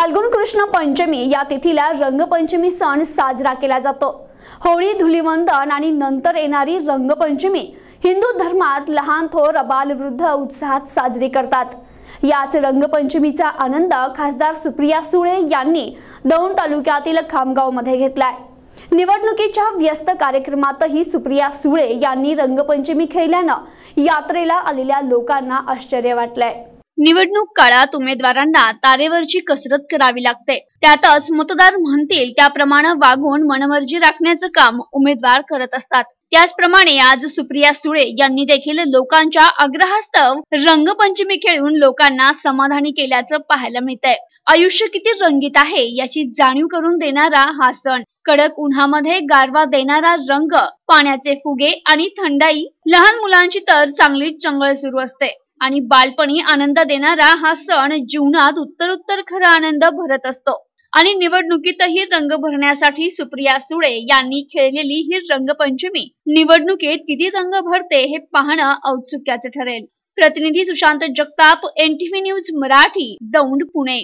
फाल्गुन कृष्ण पंचमी या तिथीला रंगपंचमी सण साजरा केला जातो. होळी धुलिवंदन आणि नंतर येणारी रंगपंचमी हिंदू धर्मात लहान थोर अबाल वृद्ध उत्साहात साजरी करतात. याच रंगपंचमीचा आनंद खासदार सुप्रिया सुळे यांनी दौंड तालुक्यातील खामगावमध्ये घेतलाय. निवडणुकीच्या व्यस्त कार्यक्रमातही सुप्रिया सुळे यांनी रंगपंचमी खेळल्यानं यात्रेला आलेल्या लोकांना आश्चर्य वाटलंय. निवडणूक काळात उमेदवारांना तारेवरची कसरत करावी लागते. त्यातच मतदार म्हणतील त्याप्रमाणे वागून मनमर्जी राखण्याचं काम उमेदवार करत असतात. त्याचप्रमाणे आज सुप्रिया सुळे यांनी देखील लोकांच्या आग्रहास्तव रंगपंचमी खेळून लोकांना समाधानी केल्याचं पाहायला मिळतंय. आयुष्य किती रंगीत आहे याची जाणीव करून देणारा हा सण कडक उन्हामध्ये गारवा देणारा रंग पाण्याचे फुगे आणि थंडाई लहान मुलांची तर चांगलीच चंगळ सुरू असते. आणि बालपणी आनंद देणारा हा सण जीवनात उत्तरोत्तर खरा आनंद भरत असतो. आणि निवडणुकीतही रंग भरण्यासाठी सुप्रिया सुळे यांनी खेळलेली ही रंगपंचमी निवडणुकीत किती रंग भरते हे पाहणं औत्सुक्याचे ठरेल. प्रतिनिधी सुशांत जगताप एनटीव्ही न्यूज मराठी दौंड पुणे.